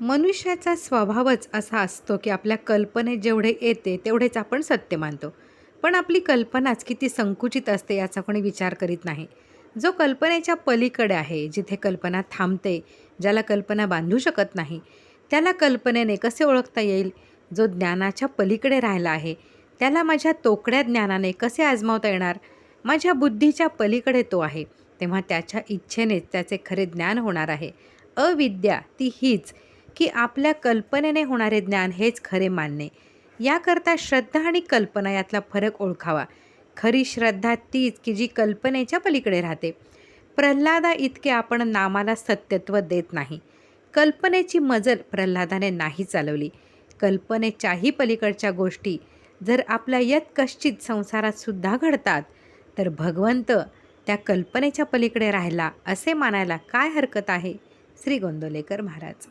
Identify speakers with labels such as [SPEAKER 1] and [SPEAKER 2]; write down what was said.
[SPEAKER 1] मनुष्याचा स्वभावच असा असतो की आपल्या कल्पनेत जेवढे येते तेवढेच आपण सत्य मानतो. पण आपली कल्पनाच किती संकुचित असते याचा कोणी विचार करीत नाही. जो कल्पनेच्या पलीकडे आहे जिथे कल्पना थांबते ज्याला कल्पना बांधू शकत नाही त्याला कल्पनेने कसे ओळखता येईल? जो ज्ञानाच्या पलीकडे राहिला आहे त्याला माझ्या तोकड्या ज्ञानाने कसे आजमावता येणार? माझ्या बुद्धीच्या पलीकडे तो आहे तेव्हा त्याच्या इच्छेनेच त्याचे खरे ज्ञान होणार आहे. अविद्या ती हीच की आपल्या कल्पनेने होणारे ज्ञान हेच खरे मानणे. याकरता श्रद्धा आणि कल्पना यातला फरक ओळखावा. खरी श्रद्धा तीच की जी कल्पनेच्या पलीकडे राहते. प्रल्हादा इतके आपण नामाला सत्यत्व देत नाही. कल्पनेची मजल प्रल्हादाने नाही चालवली. कल्पनेच्याही पलीकडच्या गोष्टी जर आपल्या यत कश्चित संसारात सुद्धा घडतात तर भगवंत त्या कल्पनेच्या पलीकडे राहिला असे मानायला काय हरकत आहे? श्री गोंदोलेकर महाराज.